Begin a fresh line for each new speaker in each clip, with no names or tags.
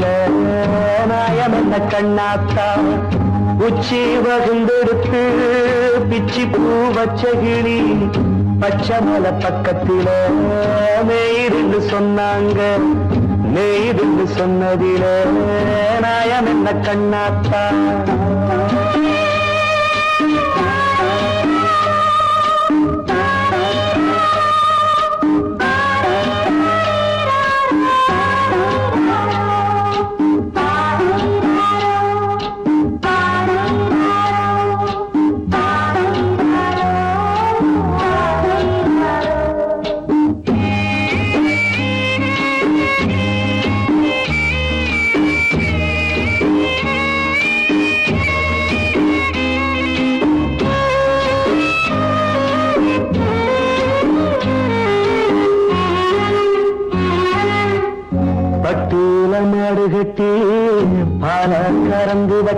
சொன்னதில நாயம் என்ன கண்ணாத்தா? உச்சி வகுந்தெடுத்து பிச்சி பூ வச்ச கிளி. பச்சை மலை பக்கத்தில மேயிருந்து சொன்னாங்க. மேயிருந்து சொன்னதில நாயம் என்ன கண்ணாத்தா?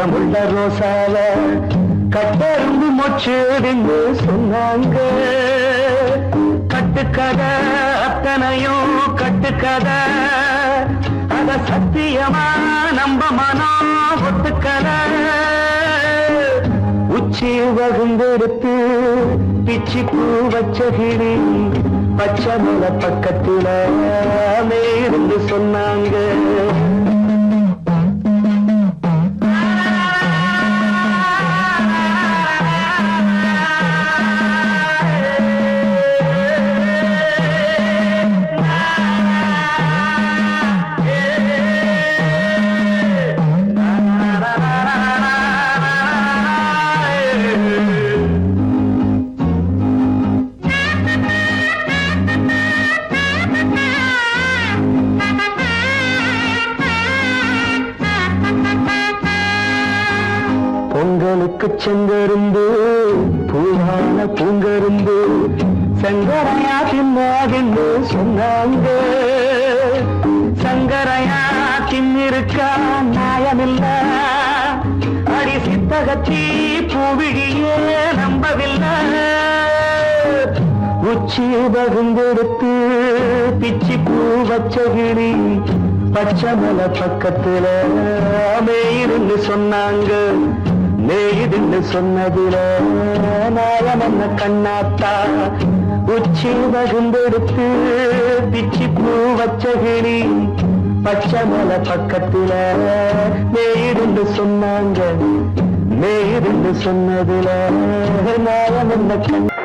வாசமுள்ள ரோசால கட்டெரும்பு மொச்சுடுன்னு சொன்னாங்க. கட்டுக்கதை அத்தனையும் கட்டுக்கதை. அத சத்தியமா நம்ப மனம் ஒத்துக்கதை உச்சி வகுந்தெடுத்து பிச்சி பூ வச்சகிரி பச்சை மலை பக்கத்துல மேலிருந்து சொன்னாங்க. அடி பூவிழியே நம்பவில்லை உச்சி பகுந்தெடுத்து பிச்சி பூ வச்ச கிளி பச்சை பக்கத்துல மேயிருந்து சொன்னாங்க. மேயிருந்து சொன்னதுல நாயமன்ன கண்ணாத்தா. உச்சி பகுந்தெடுத்து பிச்சி பூ வச்ச கிளி பச்சை மலை பக்கத்துல மேயிருந்து சொன்னாங்க மேயிருந்து சொன்னதுல நாயம் என்ன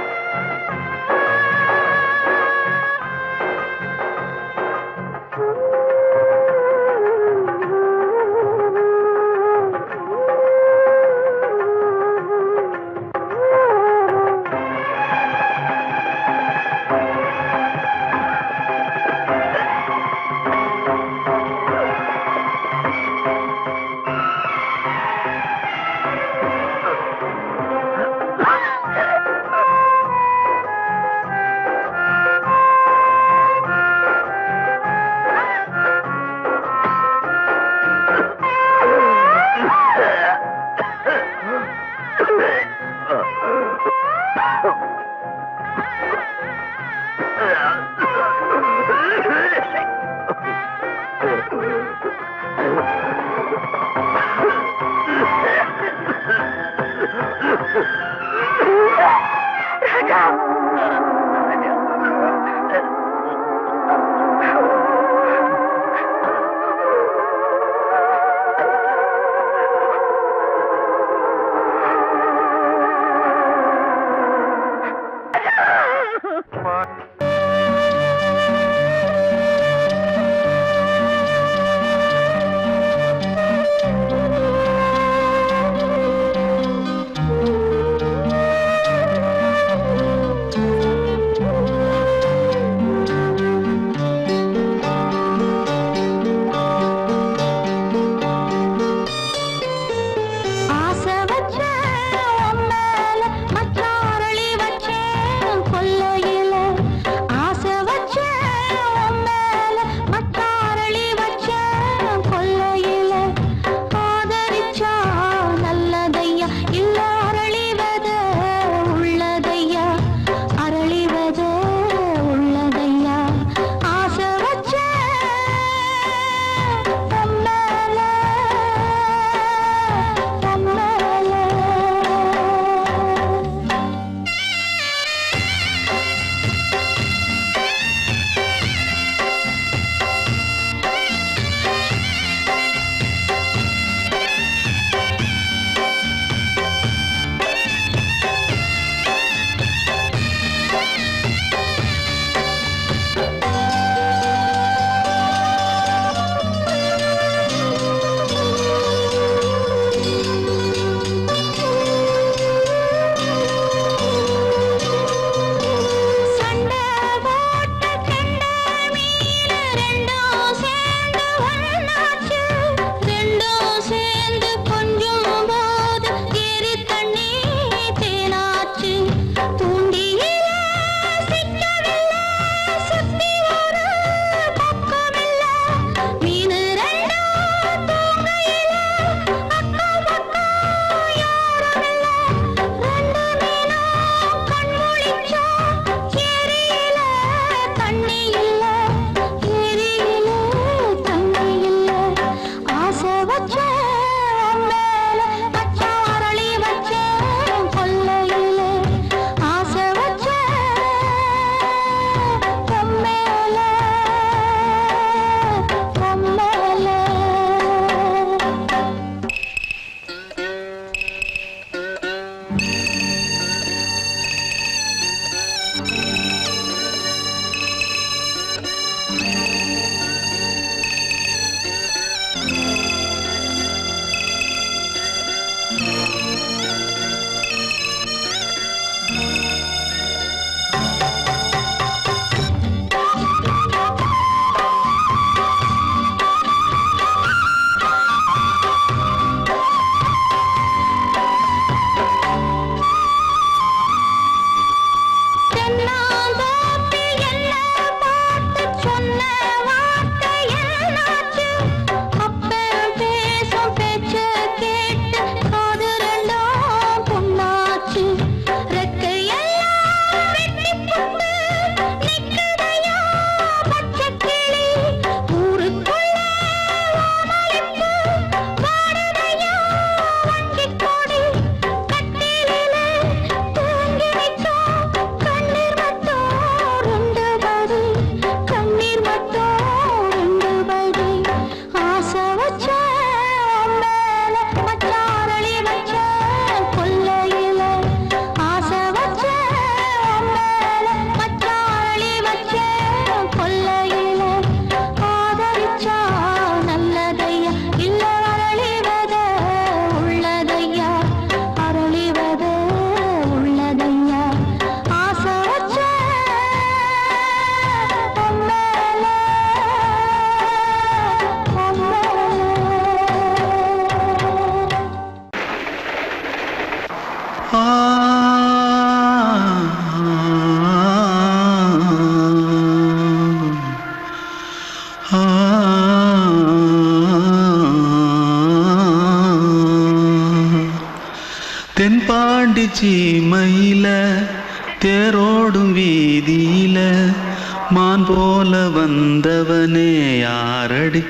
வந்தவனே யாரடிச்சாரோ?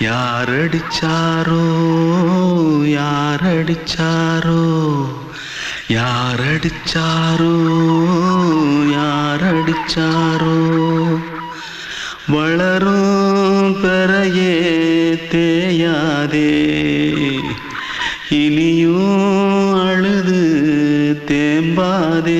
யாரடிச்சாரோ? யாரடிச்சாரோ? யாரடிச்சாரோ? யாரடிச்சாரோ? வளரும் பெறையே தேயாதே. இனியும் அழுது தேம்பாதே.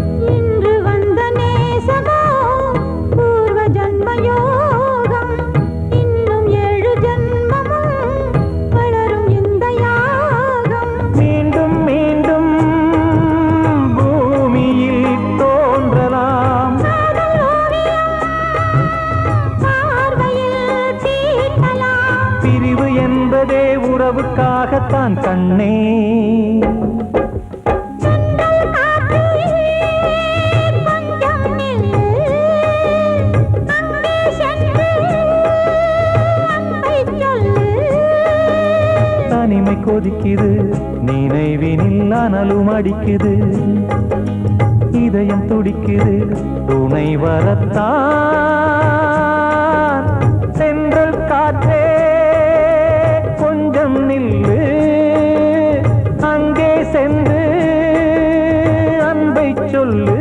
வரத்தான் சென்றல் காற்றே கொஞ்சம் நில்லு அங்கே சென்று அன்பை சொல்லு.